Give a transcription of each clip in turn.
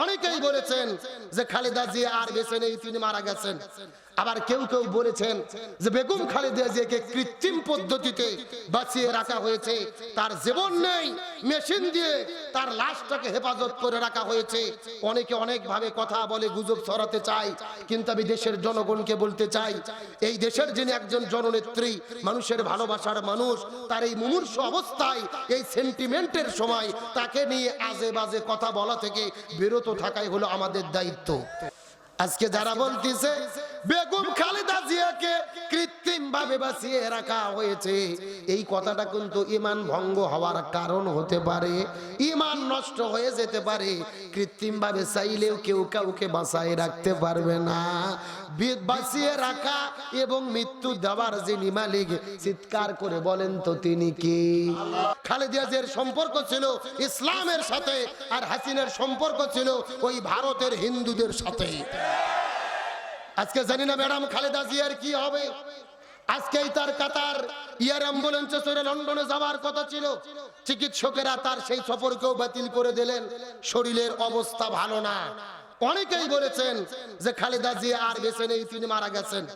অনেকেই বলেছেন যে খালেদা জিয়া আর বেঁচে নেই তিনি মারা গেছেন। আবার কেউ কেউ বলেছেন যে বেগম খালেদা জিয়াকে কৃত্রিম পদ্ধতিতে বাঁচিয়ে রাখা হয়েছে। তার জীবন নেই, মেশিন দিয়ে তার লাশটাকে হেফাজত করে রাখা হয়েছে। অনেকে অনেকভাবে কথা বলে, গুজব ছড়াতে চায়, কিন্তু আমি দেশের জনগণকে বলতে চাই, এই দেশের যিনি একজন জননেত্রী, মানুষের ভালোবাসার মানুষ, তার এই মুমূর্ষ অবস্থায়, এই সেন্টিমেন্টের সময় তাকে নিয়ে আজে বাজে কথা বলা থেকে বিরত থাকাই হলো আমাদের দায়িত্ব। আজকে যারা বলতেছে বেগম খালেদা জিয়াকে কৃত্রিম ভাবে বাঁচিয়ে রাখা হয়েছে। এই কথাটা কিন্তু ইমান ভঙ্গ হওয়ার কারণ হতে পারে। ইমান নষ্ট হয়ে যেতে পারে। কৃত্রিম ভাবে চাইলেও কেউ কাউকে বাঁচায় রাখতে পারবে না। বাঁচিয়ে রাখা এবং মৃত্যু দেওয়ার যিনি মালিক, চিৎকার করে বলেন তো তিনি কি? খালেদা জিয়ার সম্পর্ক ছিল ইসলামের সাথে আর হাসিনের সম্পর্ক ছিল ওই ভারতের হিন্দুদের সাথে। আজকে জানি না ম্যাডাম খালেদা জিয়ার কি হবে। আজকেই তার কাতার। ইয়ার অ্যাম্বুলেন্সে চড়ে লন্ডনে যাওয়ার কথা ছিল। চিকিৎসকেরা তার সেই সফরকেও বাতিল করে দিলেন। শরীরের অবস্থা ভালো না। অনেকেই বলেছেন যে খালেদা জিয়া আর বেছে নেই, তিনি মারা গেছেন।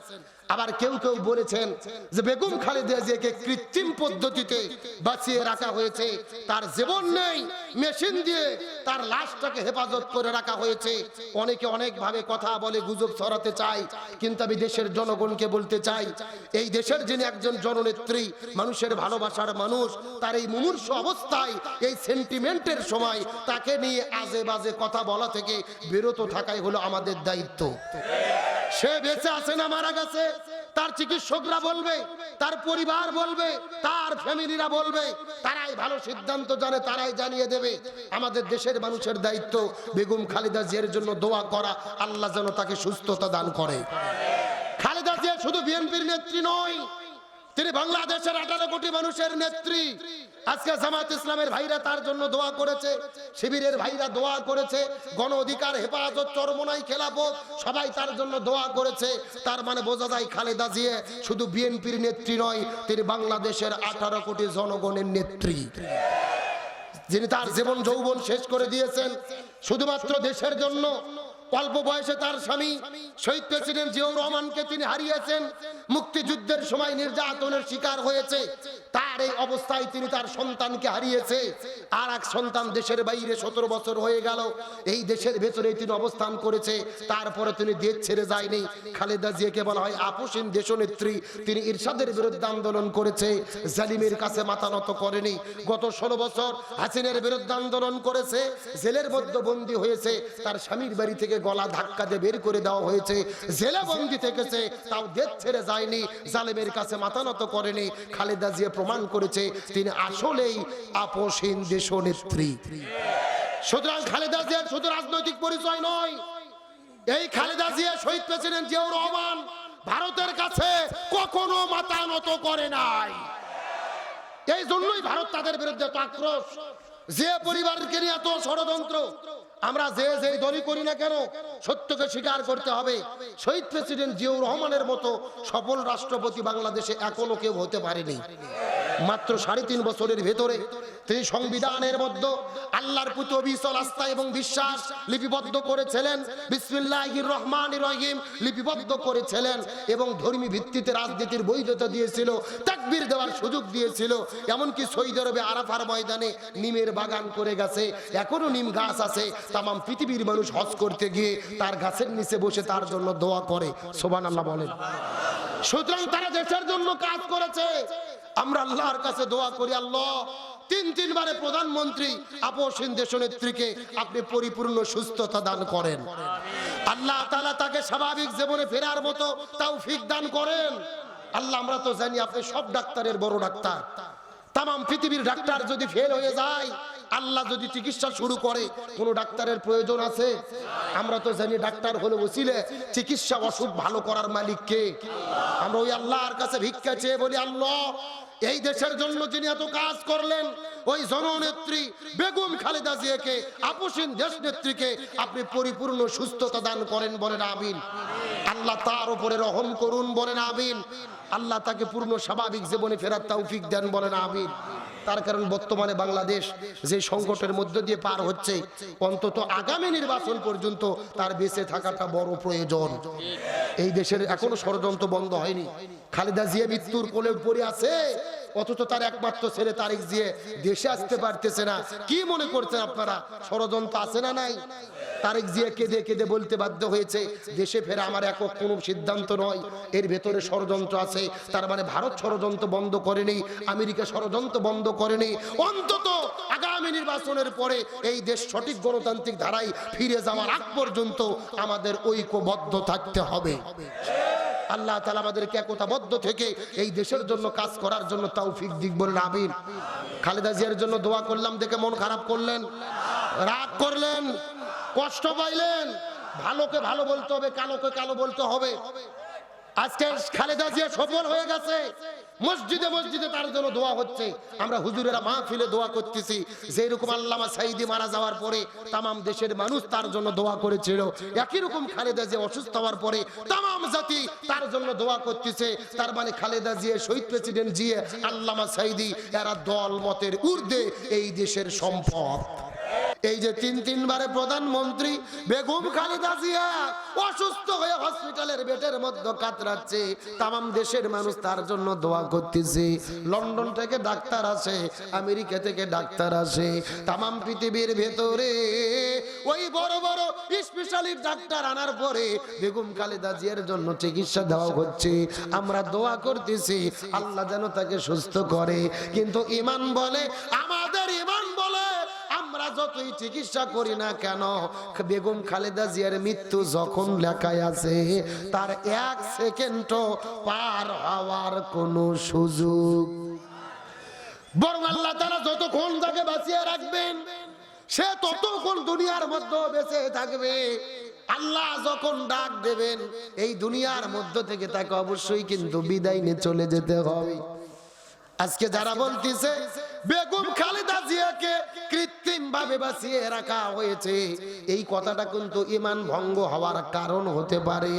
আবার কেউ কেউ বলেছেন যে বেগম খালেদা জিয়াকে কৃত্রিম পদ্ধতিতে বাঁচিয়ে রাখা হয়েছে। তার জীবন নেই, মেশিন দিয়ে তার লাশটাকে হেফাজত করে রাখা হয়েছে। অনেকে অনেক ভাবে কথা বলে গুজব ছড়াতে চায়, কিন্তু আমি দেশের জনগণকে বলতে চাই, এই দেশের যিনি একজন জননেত্রী, মানুষের ভালোবাসার মানুষ, তার এই মুমূর্ষ অবস্থায়, এই সেন্টিমেন্টের সময়, তাকে নিয়ে আজে বাজে কথা বলা থেকে বিরত থাকাই হলো আমাদের দায়িত্ব। সে বেঁচে আছে না মারা গেছে, তার চিকিৎসকরা বলবে, তার পরিবার বলবে, তার ফ্যামিলিরা বলবে, তারাই ভালো সিদ্ধান্ত জানে, তারাই জানিয়ে দেবে। আমাদের দেশের মানুষের দায়িত্ব বেগম খালেদা জিয়ার জন্য দোয়া করা, আল্লাহ যেন তাকে সুস্থতা দান করে। খালেদা জিয়া শুধু বিএনপির নেত্রী নয়, তিনি বাংলাদেশের আঠারো কোটি মানুষের নেত্রী। আজকে জামাত ইসলামের ভাইরা তার জন্য দোয়া করেছে, শিবিরের ভাইরা দোয়া করেছে, গণ অধিকার, হেফাজত, চরমনাই খেলাফত, সবাই তার জন্য দোয়া করেছে। তার মানে বোঝা যায় খালেদা জিয়ে শুধু বিএনপির নেত্রী নয়, তিনি বাংলাদেশের আঠারো কোটি জনগণের নেত্রী। যিনি তার জীবন যৌবন শেষ করে দিয়েছেন, শুধুমাত্র দেশের জন্য অল্প বয়সে তার স্বামী শহীদ প্রেসিডেন্ট জিয়াউর রহমানকে তিনি হারিয়েছেন। মুক্তিযুদ্ধের সময় নির্যাতনের শিকার হয়েছে। তার এই অবস্থায় তিনি তার সন্তানকে হারিয়েছে। আর এক সন্তান দেশের বাইরে সতেরো বছর হয়ে গেল। এই দেশের ভেতরে তিনি অবস্থান করেছে। তারপরে তিনি দেশ ছেড়ে যায়নি। খালেদা জিয়াকে বলা হয় আপসীন দেশনেত্রী। তিনি ইরশাদের বিরুদ্ধে আন্দোলন করেছে। জালিমের কাছে মাথা নত করেনি। গত ষোলো বছর হাসিনের বিরুদ্ধে আন্দোলন করেছে। জেলের মধ্যে বন্দী হয়েছে। তার স্বামীর বাড়ি থেকে গলা ধাক্কা দিয়ে বের করে দেওয়া হয়েছে। জেলে বন্দী থেকেছে তাও দেশ ছেড়ে যায়নি, জালেমের কাছে মাথা নত করেনি। খালেদা জিয়া প্রমাণ করেছে, তিনি আসলেই আপসীন দেশনেত্রী। সুতরাং খালেদা জিয়ার শুধু রাজনৈতিক পরিচয় নয়, এই খালেদা জিয়া শহীদ প্রেসিডেন্ট জিয়াউর রহমান ভারতের কাছে কখনো মাথা নত করে নাই। এই জন্যই ভারত তাদের বিরুদ্ধে আক্রোশ। যে পরিবারকে নিয়ে এত ষড়যন্ত্র আমরা যে যে দলই করি না কেন, সত্যকে স্বীকার করতে হবে। শহীদ প্রেসিডেন্ট জিয়াউর রহমানের মতো সফল রাষ্ট্রপতি বাংলাদেশে এখনও কেউ হতে পারেনি। মাত্র সাড়ে তিন বছরের ভেতরে তিনি সংবিধানের মধ্যে আল্লাহর প্রতি অবিচল আস্থা এবং বিশ্বাস লিপিবদ্ধ করেছিলেন। বিসমিল্লাহির রহমান রহিম লিপিবদ্ধ করেছিলেন এবং ধর্মী ভিত্তিতে রাজনীতির বৈধতা দিয়েছিল, তাকবীর দেওয়ার সুযোগ দিয়েছিল। এমনকি সৌদি আরবে আরাফার ময়দানে নিমের বাগান করে গেছে। এখনও নিম গাছ আছে। তাম পৃথিবীর মানুষ হজ করতে গিয়ে তার গাছের নিচে বসে তার জন্য দোয়া করে। সোবান আল্লাহ বলেন। সুতরাং তারা দেশের জন্য কাজ করেছে। আমরা আল্লাহর কাছে দোয়া করি, আল্লাহ, তিন তিনবারে প্রধানমন্ত্রী আপসিন আপসীন দেশনেত্রীকে আপনি পরিপূর্ণ সুস্থতা দান করেন। আল্লাহ তালা তাকে স্বাভাবিক জীবনে ফেরার মতো তাও ফিক দান করেন। আল্লাহ, আমরা তো জানি আপনি সব ডাক্তারের বড় ডাক্তার। তাম পৃথিবীর ডাক্তার যদি ফেল হয়ে যায়, আল্লাহ যদি চিকিৎসা শুরু করে, কোন ডাক্তারের প্রয়োজন আছে? আমরা তো জানি ডাক্তার হলে বসিলে চিকিৎসা অসুখ ভালো করার মালিক কে? আমরা ওই আল্লাহর কাছে ভিক্ষা চেয়ে বলি, আল্লাহ এই দেশের জন্য যিনি এত কাজ করলেন, ওই জননেত্রী বেগম খালেদা জিয়াকে, আপসীন দেশ নেত্রীকে আপনি পরিপূর্ণ সুস্থতা দান করেন বলেন আমিন। আল্লাহ তার উপরে রহম করুন বলেন আমিন। আল্লাহ তাকে পূর্ণ স্বাভাবিক জীবনে ফেরার তৌফিক দেন বলেন আমিন। তার কারণ বর্তমানে বাংলাদেশ যে সংকটের মধ্য দিয়ে পার হচ্ছে, অন্তত আগামী নির্বাচন পর্যন্ত তার বেঁচে থাকাটা বড় প্রয়োজন। এই দেশের এখনও ষড়যন্ত্র বন্ধ হয়নি। খালেদা জিয়া মৃত্যুর কোলে পড়ে আছে। অথচ তার একমাত্র ছেলে তারিক জিয়ে দেশে আসতে পারতেছে না। কি মনে করছেন আপনারা? ষড়যন্ত্র আছে না নাই? তারেক জিয়া কেঁদে কেঁদে বলতে বাধ্য হয়েছে, দেশে ফেরা আমার একক কোনো সিদ্ধান্ত নয়। এর ভেতরে ষড়যন্ত্র আছে। তার মানে ভারত ষড়যন্ত্র বন্ধ করেনি, আমেরিকা ষড়যন্ত্র বন্ধ করেনি। অন্তত আগামী নির্বাচনের পরে এই দেশ সঠিক গণতান্ত্রিক ধারায় ফিরে যাওয়ার আগ পর্যন্ত আমাদের ঐক্যবদ্ধ থাকতে হবে। আল্লাহ তালা আমাদেরকে একতাবদ্ধ থেকে এই দেশের জন্য কাজ করার জন্য তাও ফিক দিক বললেন আমিন। খালেদা জিয়ার জন্য দোয়া করলাম, দেখে মন খারাপ করলেন, রাগ করলেন, কষ্ট পাইলেন। ভালোকে ভালো বলতে হবে, কালোকে কালো বলতে হবে। আজকে খালেদা জিয়া সফল হয়ে গেছে। মসজিদে মসজিদে তার জন্য দোয়া হচ্ছে। আমরা হুজুরেরা মাহফিলে দোয়া করতেছি। যেরকম আল্লামা সাইদি মারা যাওয়ার পরে তামাম দেশের মানুষ তার জন্য দোয়া করেছিল। একই রকম খালেদা জিয়া অসুস্থ হওয়ার পরে তামাম জাতি তার জন্য দোয়া করতেছে। তার মানে খালেদা জিয়া শহীদ প্রেসিডেন্ট জিয়া, আল্লামা সাইদি, এরা দল মতের ঊর্ধ্বে এই দেশের সম্পদ। এই যে তিন তিনবারে প্রধানমন্ত্রী বেগম খালেদা জিয়া অসুস্থ হয়ে হসপিটালের বেডের মধ্যে কাতরাচ্ছে। তামাম দেশের মানুষ তার জন্য দোয়া করতেছে। লন্ডন থেকে ডাক্তার আসে, আমেরিকা থেকে ডাক্তার আসে। তামাম পৃথিবীর ভেতরে ওই বড় বড় স্পেশালিস্ট ডাক্তার আনার পরে বেগম খালেদা জিয়ার জন্য চিকিৎসা দেওয়া হচ্ছে। আমরা দোয়া করতেছি, আল্লাহ যেন তাকে সুস্থ করে। কিন্তু ইমান বলে, আমাদের ইমান যতই চিকিৎসা করি না কেন, বেগম খালেদা জিয়ার মৃত্যু যখন লেখায় আছে, তার এক সেকেন্ডও পার হওয়ার কোনো সুযোগ। বরং আল্লাহ তারা যতক্ষণ তাকে বাঁচিয়ে রাখবেন, সে ততক্ষণ দুনিয়ার মধ্যে বেঁচে থাকবে। আল্লাহ যখন ডাক দেবেন, এই দুনিয়ার মধ্য থেকে তাকে অবশ্যই কিন্তু বিদায় নিয়ে চলে যেতে হবে। আজকে যারা বলতেছে, বেগম খালেদা জিয়াকে কৃত্রিম ভাবে বাঁচিয়ে রাখা হয়েছে। এই কথাটা কিন্তু ইমান ভঙ্গ হওয়ার কারণ হতে পারে।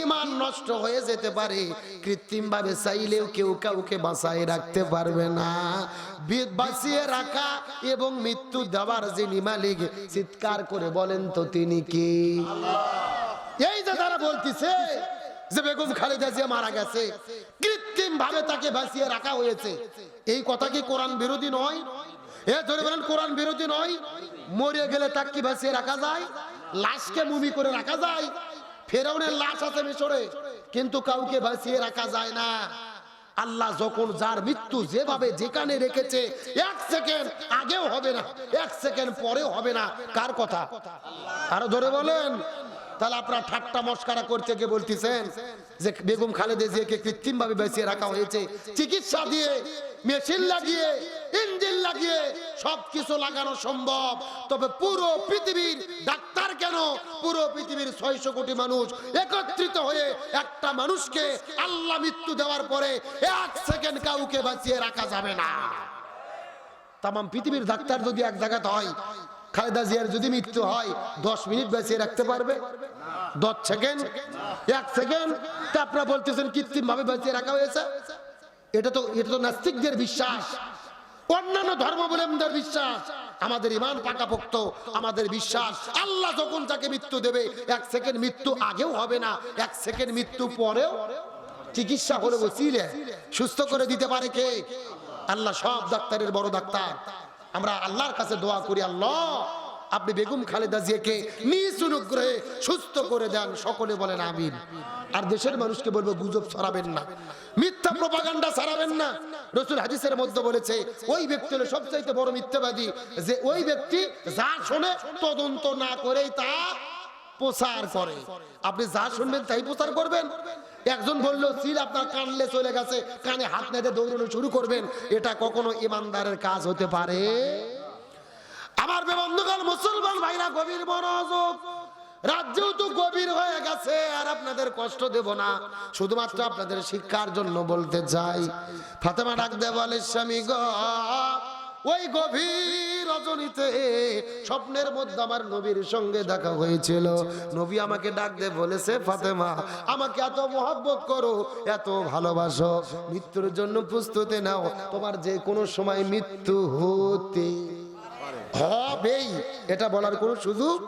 ইমান নষ্ট হয়ে যেতে পারে। কৃত্রিম ভাবে চাইলেও কেউ কাউকে বাঁচায় রাখতে পারবে না। বাঁচিয়ে রাখা এবং মৃত্যু দেওয়ার যিনি মালিক, চিৎকার করে বলেন তো তিনি কি? এই যে তারা বলতেছে যে বেগম খালেদা জিয়া মারা গেছে, কৃত্রিম ভাবে তাকে ভাসিয়ে রাখা হয়েছে। এই কথা কি কোরআন বিরোধী নয়? এ ধরে বলেন, কোরআন বিরোধী নয়? গেলে কি ভাসিয়ে রাখা যায়? লাশকে মুমি করে রাখা যায়? ফেরাউনের লাশ আছে মিশরে, কিন্তু কাউকে ভাসিয়ে রাখা যায় না। আল্লাহ যখন যার মৃত্যু যেভাবে যেখানে রেখেছে, এক সেকেন্ড আগেও হবে না, এক সেকেন্ড পরেও হবে না। কার কথা? আরও ধরে বলেন। তাহলে আপনারা ঠাট্টা মস্কারা করতে গিয়ে বলতেছেন? যে বেগম খালেদা জিয়াকে কৃত্রিম ভাবে বেঁচিয়ে রাখা হয়েছে। চিকিৎসা দিয়ে, মেশিন লাগিয়ে, ইঞ্জিন লাগিয়ে সবকিছু লাগানো সম্ভব। তবে পুরো পৃথিবীর ডাক্তার কেন? পুরো পৃথিবীর ছয়শো কোটি মানুষ একত্রিত হয়ে একটা মানুষকে আল্লাহ মৃত্যু দেওয়ার পরে এক সেকেন্ড কাউকে বাঁচিয়ে রাখা যাবে না। তাম পৃথিবীর ডাক্তার যদি এক জায়গাতে হয় খালেদা জিয়ার যদি মৃত্যু হয়, দশ মিনিট বাঁচিয়ে রাখতে পারবে? দশ সেকেন্ড? এক সেকেন্ড? তা আপনারা বলতেছেন কৃত্রিম ভাবে বাঁচিয়ে রাখা হয়েছে? এটা তো এটা তো নাস্তিকদের বিশ্বাস। অন্যান্য ধর্মাবলম্বীদের বিশ্বাস। আমাদের ইমান পাকাপোক্ত, আমাদের বিশ্বাস। আল্লাহ যখন তাকে মৃত্যু দেবে, এক সেকেন্ড মৃত্যু আগেও হবে না। এক সেকেন্ড মৃত্যু পরেও চিকিৎসা করে বসিলে সুস্থ করে দিতে পারে কে? আল্লাহ সব ডাক্তারের বড় ডাক্তার। আমরা আল্লাহর কাছে দোয়া করি, আল্লাহ, আপনি বেগম খালেদা জিয়াকে নিজ অনুগ্রহে সুস্থ করে দেন, সকলে বলেন আমিন। আর দেশের মানুষকে বলব, গুজব ছড়াবেন না, মিথ্যা প্রপাগান্ডা ছড়াবেন না। রসুল হাদিসের মধ্যে বলেছে, ওই ব্যক্তি হলো সবচাইতে বড় মিথ্যাবাদী, যে ওই ব্যক্তি যা শোনে তদন্ত না করেই তা প্রচার করে। আপনি যা শুনবেন তাই প্রচার করবেন। একজন বলল, সিল, আপনার কানলে চলে গেছে। কানে হাত নেতে দৌড়ানো শুরু করবেন। এটা কখনো ইমানদারের কাজ হতে পারে? আমার বেবন্ধুকাল মুসলমান ভাইরা, গভীর মনোযোগ। রাজ্যেও তো গভীর হয়ে গেছে, আর আপনাদের কষ্ট দেব না। শুধুমাত্র আপনাদের শিক্ষার জন্য বলতে চাই। ফাতেমা ডাক দে বলে, স্বামী গ, ওই গভীর রজনীতে স্বপ্নের মধ্যে আমার নবীর সঙ্গে দেখা হয়েছিল। নবী আমাকে ডাক দিয়ে বলেছে, ফাতেমা, আমাকে এত মহব্বত করো, এত ভালোবাসো। মৃত্যুর জন্য প্রস্তুতি নাও। তোমার যে কোনো সময় মৃত্যু হতে হবেই। এটা বলার কোনো সুযোগ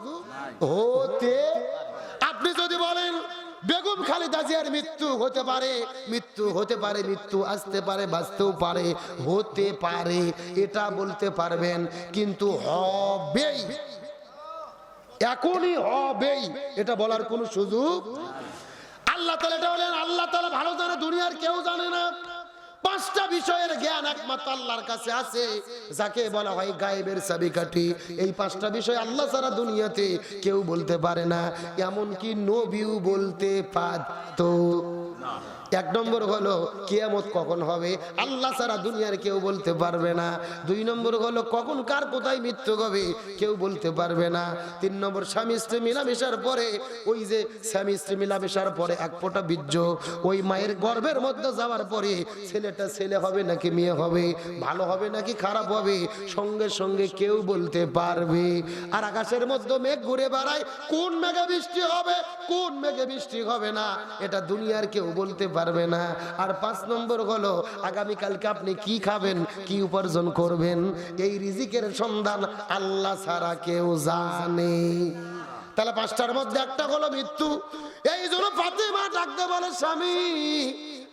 হতে। আপনি যদি বলেন বেগম খালেদা জিয়ার মৃত্যু হতে পারে, মৃত্যু হতে পারে, মৃত্যু আসতে পারে, বাঁচতেও পারে, হতে পারে, এটা বলতে পারবেন, কিন্তু হবেই। এখনই হবেই, এটা বলার কোনো সুযোগ আল্লাহ তালা এটা বলেন, আল্লাহ তালা ভালো জানে, দুনিয়ার কেউ জানে না। পাঁচটা বিষয়ের জ্ঞান একমাত্র আল্লাহর কাছে আছে। যাকে বলা হয় গায়েবের চাবিকাঠি। এই পাঁচটা বিষয় আল্লাহ সারা দুনিয়াতে কেউ বলতে পারে না। এমনকি নবীও বলতে পারত। এক নম্বর হলো, কিয়ামত কখন হবে? আল্লাহ সারা দুনিয়ার কেউ বলতে পারবে না। দুই নম্বর হলো, কখন কার কোথায় মৃত্যু হবে, কেউ বলতে পারবে না। তিন নম্বর, স্বামী স্ত্রী মিলামেশার পরে, ওই যে স্বামী স্ত্রী মিলামেশার পরে এক ফোঁটা বীর্য, ওই মায়ের গর্ভের মধ্যে যাওয়ার পরে ছেলেটা ছেলে হবে নাকি মেয়ে হবে, ভালো হবে নাকি খারাপ হবে, সঙ্গে সঙ্গে কেউ বলতে পারবে। আর আকাশের মধ্যে মেঘ ঘুরে বেড়ায়, কোন মেঘে বৃষ্টি হবে, কোন মেঘে বৃষ্টি হবে না, এটা দুনিয়ার কেউ বলতে পারবে না। আর পাঁচ নম্বর হলো, আগামীকালকে আপনি কি খাবেন, কি উপার্জন করবেন? এই রিজিকের সন্ধান আল্লাহ ছাড়া কেউ জানে। তাহলে পাঁচটার মধ্যে একটা হলো মৃত্যু। এই জন্য ফাতেমা ডাকতে বলে, স্বামী,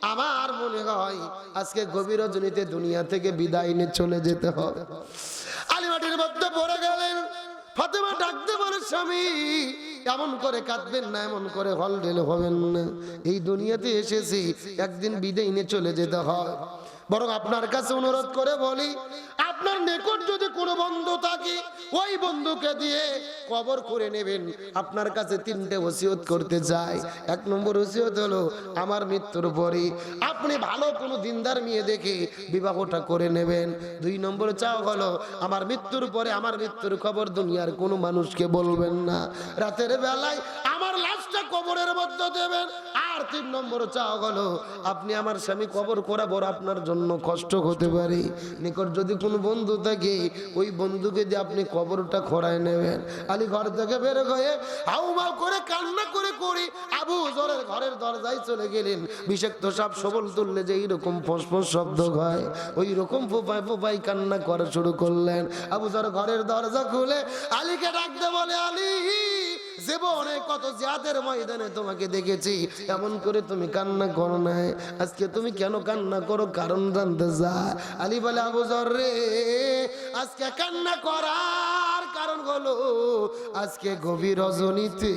আমার মনে হয় আজকে গভীর রজনীতে দুনিয়া থেকে বিদায় নিয়ে চলে যেতে হবে। আলিমাটির মধ্যে পড়ে গেলেন। ফাতেমা ডাকতে বলে, স্বামী এমন করে কাঁদবেন না, এমন করে হল ঢেলে হবেন না। এই দুনিয়াতে এসেছি, একদিন বিদায় নিয়ে চলে যেতে হয়। বরং আপনার কাছে অনুরোধ করে বলি, আপনার নিকট যদি কোনো বন্ধু থাকে, ওই বন্ধুকে দিয়ে কবর করে নেবেন। আপনার কাছে তিনটে ওসিয়ত করতে চাই। এক নম্বর ওসিয়ত হলো, আমার মৃত্যুর পরে আপনি ভালো কোনো দিনদার মেয়ে দেখে বিবাহটা করে নেবেন। দুই নম্বর চাও হলো, আমার মৃত্যুর পরে আমার মৃত্যুর খবর দুনিয়ার কোনো মানুষকে বলবেন না। রাতের বেলায় আমার আপনি কবরটা নেবেন। আলী ঘর থেকে বের হয়ে করে কান্না করে করি আবু জরের ঘরের দরজায় চলে গেলেন। বিষাক্ত সাপ সবল তুললে যে এইরকম ফসফস শব্দ হয় ওই রকম ফোপায় ফোপাই কান্না করা শুরু করলেন। আবু জর ঘরের দরজা খুলে আলীকে ডাকতে বলে, আলী, জীবনে কত জাতের ময়দানে তোমাকে দেখেছি। এমন করে তুমি কান্না করো নাই। আজকে তুমি কেন কান্না করো? কারণ জানতে যা। আলী বলে, আবু জর রে, আজকে কান্না করার কারণ হলো, আজকে গভীর রজনীতে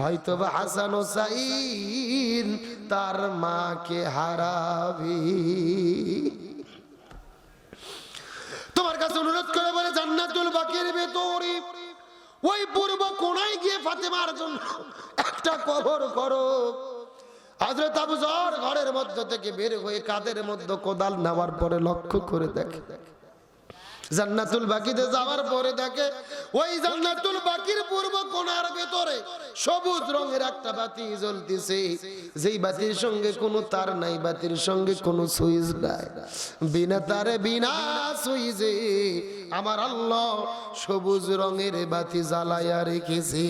হয়তো বা হাসান সাইন তার মাকে হারাবি। তোমার কাছে অনুরোধ করে বলে, জান্নাতুল বাকির ভেতরে ওই পূর্ব কোনায় গিয়ে ফাতেমার জন্য একটা কবর করো। হজরত আবু ঘরের মধ্য থেকে বের হয়ে কাদের মধ্যে কোদাল নেওয়ার পরে লক্ষ্য করে দেখে দেখে। জান্নাতুল বাকিতে যাওয়ার পরে দেখে, ওই জান্নাতুল বাকির পূর্ব কোণার ভেতরে সবুজ রঙের একটা বাতি জ্বলতেছে। যেই বাতির সঙ্গে কোনো তার নাই, বাতির সঙ্গে কোনো সুইচ নাই। বিনা তারে, বিনা সুইচে আমার আল্লাহ সবুজ রঙের বাতি জ্বালাইয়া রেখেছি।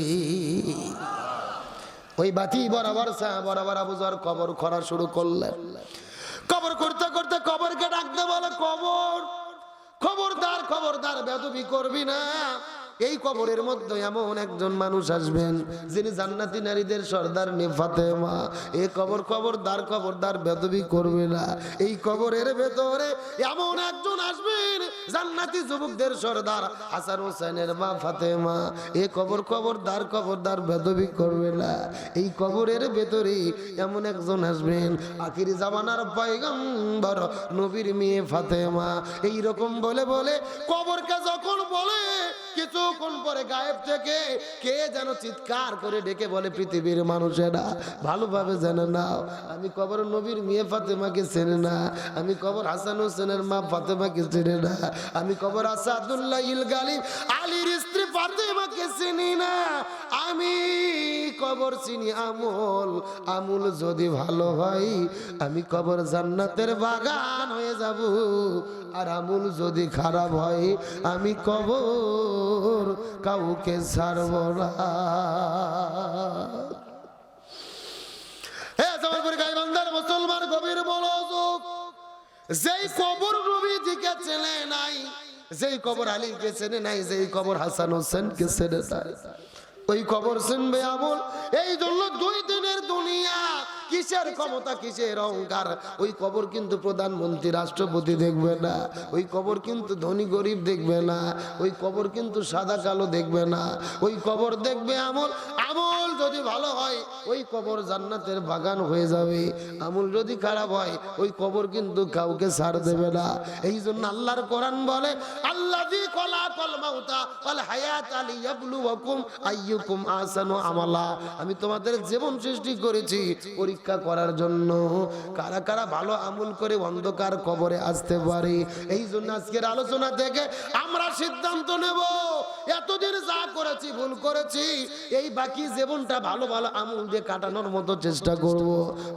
ওই বাতি বরাবর বরাবর আবুজার কবর করা শুরু করলেন। কবর করতে করতে কবরকে ডাকতে বলে, কবর! খবরদার খবরদার বেদবি করবি না। এই কবরের মধ্যে এমন একজন মানুষ আসবেন, যিনি জান্নাতি নারীদের সর্দার নে ফাতেমা। এই কবর খবরদার খবরদার বেদবি করবে না। এই কবরের ভেতরে এমন একজন আসবেন, জান্নাতি যুবকদের সর্দার হাসান হোসেনের মা ফাতেমা। এ কবর খবরদার খবরদার বেদবি করবে না। এই কবরের ভেতরে এমন একজন আসবেন, আখিরি জামানার পয়গম্বর নবীর মেয়ে ফাতেমা। এই রকম বলে বলে কবরকে যখন বলে কিছুক্ষণ পরে গায়েব থেকে? কে যেন চিৎকার করে ডেকে বলে, পৃথিবীর মানুষেরা, ভালোভাবে জানে নাও, আমি কবর নবীর মেয়ে ফাতেমাকে চেনে না, আমি কবর হাসান হোসেনের মা ফাতেমাকে চেনে না, আমি কবর আসাদুল্লাহ ইল গালিব আলীর স্ত্রী ফাতেমাকে চিনি না, আমি কবর চিনি আমল, আমুল যদি ভালো হয়, আমি কবর জান্নাতের বাগান হয়ে যাব আর আমুল যদি খারাপ হয়, আমি কবর কাউকে ছাড়ব না। চেনে নাই নাই হাসান এই জন্য দুই দিনের দুনিয়া কিসের ক্ষমতা কিসের অহংকার? ওই কবর কিন্তু প্রধানমন্ত্রী রাষ্ট্রপতি দেখবে না। ওই কবর কিন্তু ধনী গরিব দেখবে না। ওই কবর কিন্তু সাদা কালো দেখবে না। ওই কবর দেখবে আমল। আমল যদি ভালো হয় ওই কবর জান্নাতের বাগান হয়ে যাবে। আমল যদি খারাপ হয় ওই কবর কিন্তু কাউকে ছাড় দেবে না। এই জন্য আল্লাহর কোরআন বলে আল্লাহ আমি তোমাদের জীবন সৃষ্টি করেছি পরীক্ষা করার জন্য। কারা কারা ভালো আমল করে অন্ধকার কবরে আসতে পারে? এই জন্য আজকের আলোচনা থেকে আমরা সিদ্ধান্ত নেব, এতদিন যা করেছি, ভুল করেছি, এই বাকি জীবনটা ভালো ভালো আমল দিয়ে কাটানোর মতো চেষ্টা করব।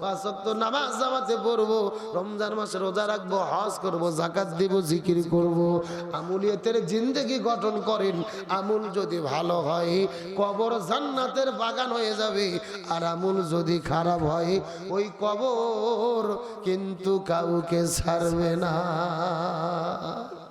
পাঁচ ওয়াক্ত নামাজ জামাতে পড়ব, রমজান মাসে রোজা রাখব, হজ করব জাকাত দিব, জিকির করব। আমুলিয়তের জিন্দগি গঠন করেন, আমুল যদি ভালো হয়, কবর জান্নাতের বাগান হয়ে যাবে, আর আমুল যদি খারাপ ওই কবর কিন্তু কাউকে ছাড়বে না।